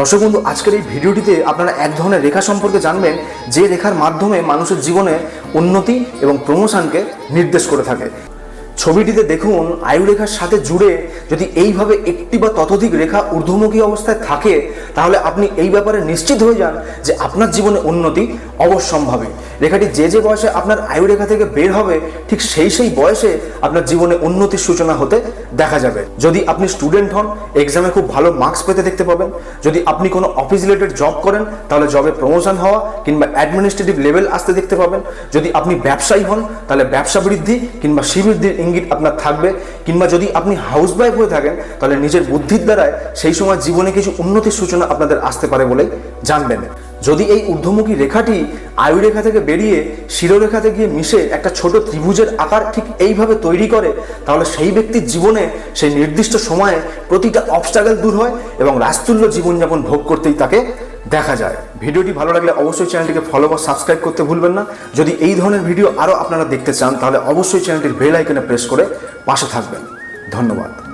দর্শক বন্ধু, আজকের এই ভিডিওটিতে আপনারা এক ধরনের রেখা সম্পর্কে জানবেন, যে রেখার মাধ্যমে মানুষের জীবনে উন্নতি এবং প্রমোশনকে নির্দেশ করে থাকে। ছবিটিতে দেখুন আয়ুরেখার সাথে জুড়ে যদি এইভাবে একটি বা ততোধিক রেখা ঊর্ধ্বমুখী অবস্থায় থাকে, তাহলে আপনি এই ব্যাপারে নিশ্চিত হয়ে যান যে আপনার জীবনে উন্নতি অবশ্যম্ভাবী। রেখাটি যে যে বয়সে আপনার আয়ুরেখা থেকে বের হবে, ঠিক সেই সেই বয়সে আপনার জীবনে উন্নতির সূচনা হতে দেখা যাবে। যদি আপনি স্টুডেন্ট হন, এক্সামে খুব ভালো মার্কস পেতে দেখতে পাবেন। যদি আপনি কোনো অফিস রিলেটেড জব করেন, তাহলে জবে প্রমোশন হওয়া কিংবা অ্যাডমিনিস্ট্রেটিভ লেভেল আসতে দেখতে পাবেন। যদি আপনি ব্যবসায়ী হন, তাহলে ব্যবসা বৃদ্ধি কিংবা শ্রীবৃদ্ধির ইঙ্গিত আপনার থাকবে, কিংবা যদি আপনি হাউস ওয়াইফ হয়ে থাকেন, তাহলে নিজের বুদ্ধির দ্বারায় সেই সময় জীবনে কিছু উন্নতির সূচনা আপনাদের আসতে পারে বলেই জানবেন। যদি এই ঊর্ধ্বমুখী রেখাটি আয়ুরেখা থেকে বেরিয়ে শিরোরেখাতে গিয়ে মিশে একটা ছোট ত্রিভুজের আকার ঠিক এইভাবে তৈরি করে, তাহলে সেই ব্যক্তির জীবনে সেই নির্দিষ্ট সময়ে প্রতিটা অবস্ট্রাগল দূর হয় এবং রাস্তুল্য জীবনযাপন ভোগ করতেই তাকে দেখা যায়। ভিডিওটি ভালো লাগলে অবশ্যই চ্যানেলটিকে ফলো বা সাবস্ক্রাইব করতে ভুলবেন না। যদি এই ধরনের ভিডিও আরও আপনারা দেখতে চান, তাহলে অবশ্যই চ্যানেলটির বেল আইকনে প্রেস করে পাশে থাকবেন। ধন্যবাদ।